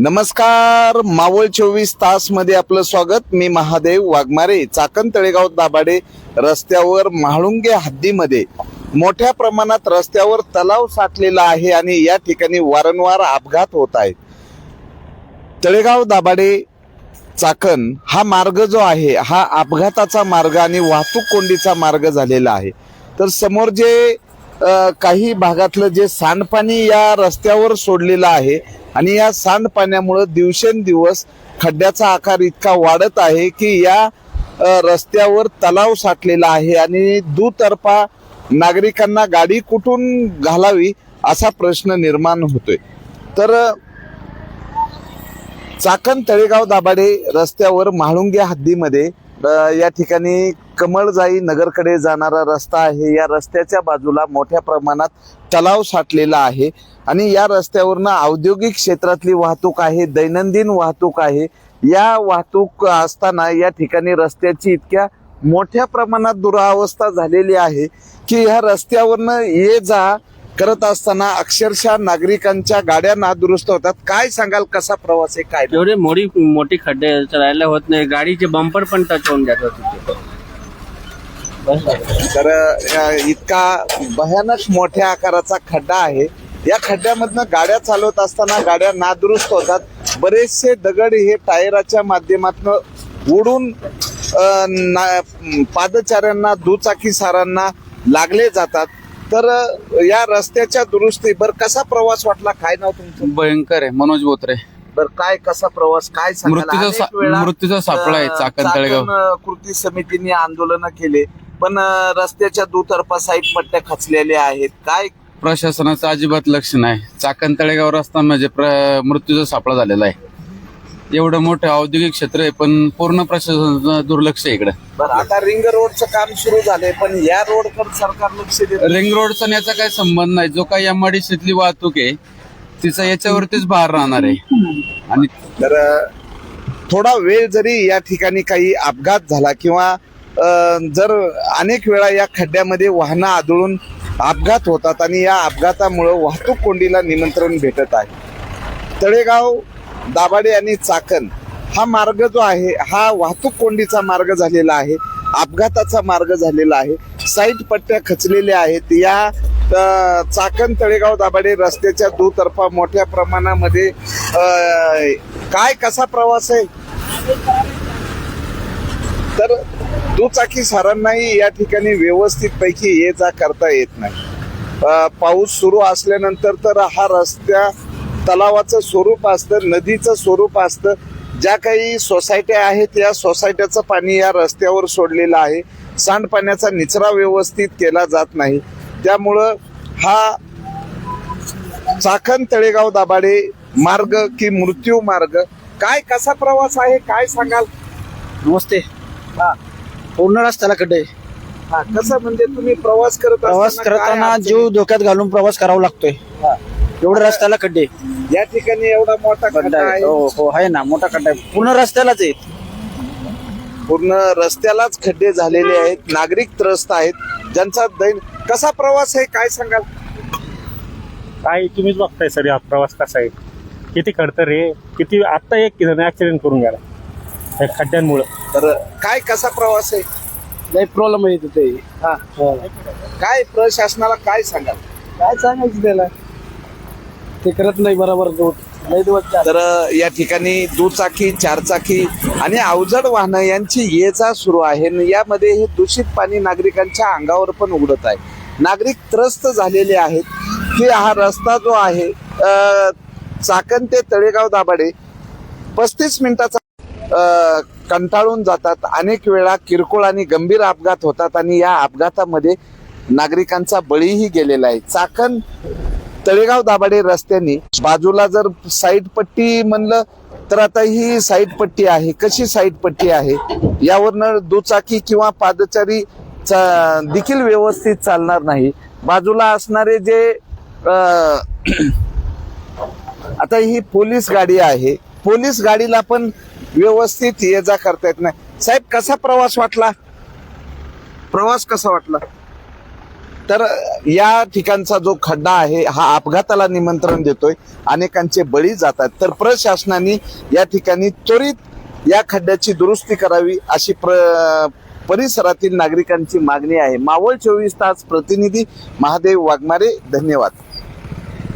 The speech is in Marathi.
नमस्कार मावळ चोवीस तासमध्ये आपलं स्वागत. मी महादेव वाघमारे चाकण तळेगाव दाभाडे रस्त्यावर म्हाळुंगे हद्दीमध्ये. मोठ्या प्रमाणात रस्त्यावर तलाव साठलेला आहे आणि या ठिकाणी वारंवार अपघात होत आहेत. तळेगाव दाभाडे चाकण हा मार्ग जो आहे हा अपघाताचा मार्ग आणि वाहतूक कोंडीचा मार्ग झालेला आहे. तर समोर जे काही भागातलं जे सांडपाणी या रस्त्यावर सोडलेलं आहे आणि या सांडपाण्यामुळं दिवसेंदिवस खड्ड्याचा आकार इतका वाढत आहे की या रस्त्यावर तलाव साठलेला आहे आणि दुतर्फा नागरिकांना गाडी कुठून घालावी असा प्रश्न निर्माण होतोय. तर चाकण तळेगाव दाभाडे रस्त्यावर म्हाळुंगे हद्दीमध्ये या ठिकाणी कमळजाई नगरकडे जाणारा रस्ता आहे. या रस्त्याच्या बाजूला मोठ्या प्रमाणात तलाव साठलेला आहे आणि या रस्त्यावरनं औद्योगिक क्षेत्रातली वाहतूक आहे दैनंदिन वाहतूक आहे. या वाहतूक असताना या ठिकाणी रस्त्याची इतक्या मोठ्या प्रमाणात दुरावस्था झालेली आहे की ह्या रस्त्यावरनं ये जा करत असताना अक्षरशः नागरिकांच्या गाड्या नादुरुस्त होतात. काय सांगाल कसा प्रवास आहे काय? एवढे मोठी मोठी खड्डे चढायला होत नाही. गाडीचे बंपर पण टच होऊन जात होते तर अ, इतका भयानक मोठ्या आकाराचा खड्डा आहे. या खड्ड्यामधनं गाड्या चालवत असताना गाड्या नादुरुस्त होतात. बरेचसे दगड हे टायराच्या माध्यमातून उडून अ, ना- पादचाऱ्यांना दुचाकी सारांना लागले जातात. तर या रस्त्याच्या दुरुस्ती बर कसा प्रवास वाटला? काय नाव तुमचं? भयंकर आहे मनोज बोत्रे. बर काय कसा प्रवास? काय सांगाल? मृत्यूचा अनेक सा- वेळा, मृत्यूचा सापळा आहे अ, चाकण तळेगाव. अ, कृती समितीने आंदोलन केले पण अ, रस्त्याच्या दुतर्फा साईड पट्ट्या खचलेल्या आहेत. काय? प्रशासनाचं अजिबात लक्ष नाही. चाकण तळेगाव रस्ता म्हणजे प्र- मृत्यूचा सापळा झालेला आहे. एवढं मोठं औद्योगिक क्षेत्र आहे पण पूर्ण प्रशासनाचं दुर्लक्ष आहे इकडे. बरं आता रिंग रोडचं काम सुरू झालंय पण या रोडकडे सरकार लक्ष देत. रिंग रोडचा आणि याचा काही संबंध नाही. जो काही एमआयडीसीतली वाहतूक आहे तिचा याच्यावरतीच भार राहणार आहे. आणि तर थोडा वेळ जरी या ठिकाणी काही अपघात झाला किंवा अ, जर अनेक वेळा या खड्ड्यामध्ये वाहनं आदळून अपघात होतात आणि या अपघातामुळं वाहतूक कोंडीला निमंत्रण भेटत आहे. तळेगाव दाभाडे आणि चाकण हा मार्ग जो आहे हा वाहतूक कोंडीचा मार्ग झालेला आहे अपघाताचा मार्ग झालेला आहे साईड पट्ट्या खचलेल्या आहेत. या चाकण तळेगाव दाभाडे रस्त्याच्या दुतर्फा मोठ्या प्रमाणामध्ये काय कसा प्रवास आहे? तर दुचाकी सारांनाही या ठिकाणी व्यवस्थित पैकी ये जा करता येत नाही. पाऊस सुरू असल्यानंतर तर हा रस्त्या तलावाचं स्वरूप असतं नदीचं स्वरूप असतं. ज्या काही सोसायट्या आहेत या सोसायट्याचं पाणी या रस्त्यावर सोडलेलं आहे. सांडपाण्याचा निचरा व्यवस्थित केला जात नाही. त्यामुळं हा चाकण तळेगाव दाभाडे मार्ग की मृत्यू मार्ग काय कसा प्रवास आहे काय सांगाल? नमस्ते. हा. पूर्ण रस्त्याला हा कसं म्हणजे तुम्ही प्रवास करत प्रवास असताना काय करताना अडचणी? जीव धोक्यात घालून प्रवास करावा लागतोय. हा. एवढं रस्त्याला खड्डे. या ठिकाणी एवढा मोठा खड्डा आहे. हो हो आहे ना मोठा खड्डा आहे. पूर्ण रस्त्यालाच आहे. पूर्ण रस्त्यालाच खड्डे झालेले आहेत. नागरिक त्रस्त आहेत. ज्यांचा दैन कसा प्रवास आहे काय सांगाल? काय तुम्हीच बघताय सर हा प्रवास कसा आहे? किती खडतर रे किती आत्ता एक ऍक्सिडेंट करून गेला. या खड्ड्यांमुळं. तर काय कसा प्रवास आहे? लय प्रॉब्लेम आहे तिथे. हा. काय प्रशासनाला काय सांगाल? काय सांगायचं त्याला? ते करत नाही बरोबर लय दिवस झाले. तर या ठिकाणी दुचाकी चारचाकी आणि अवजड वाहनं यांची ये जा सुरू आहे आणि यामध्ये हे दूषित पाणी नागरिकांच्या अंगावर पण उघडत आहे. नागरिक त्रस्त झालेले आहेत. की हा रस्ता जो आहे अ, चाकण ते तळेगाव दाभाडे पस्तीस मिनिटाचा अ, कंटाळून जातात. अनेक वेळा किरकोळ आणि गंभीर अपघात होतात आणि या अपघातामध्ये नागरिकांचा बळीही गेलेला आहे. चाकण तळेगाव दाभाडे रस्त्याने बाजूला जर साईड पट्टी म्हणलं तर आता ही साईड पट्टी आहे. कशी साईड पट्टी आहे? यावरनं दुचाकी किंवा पादचारी चा- देखील व्यवस्थित चालणार नाही. बाजूला असणारे जे आता ही पोलीस गाडी आहे. पोलीस गाडीला पण व्यवस्थित ये जा करता येत नाही. साहेब कसा प्रवास वाटला? प्रवास कसा वाटला? तर या ठिकाणचा जो खड्डा आहे हा अपघाताला निमंत्रण देतोय. अनेकांचे बळी जातात तर प्रशासनाने या ठिकाणी त्वरित या खड्ड्याची दुरुस्ती करावी अशी प्र परिसरातील नागरिकांची मागणी आहे. मावळ चोवीस तास प्रतिनिधी महादेव वाघमारे धन्यवाद.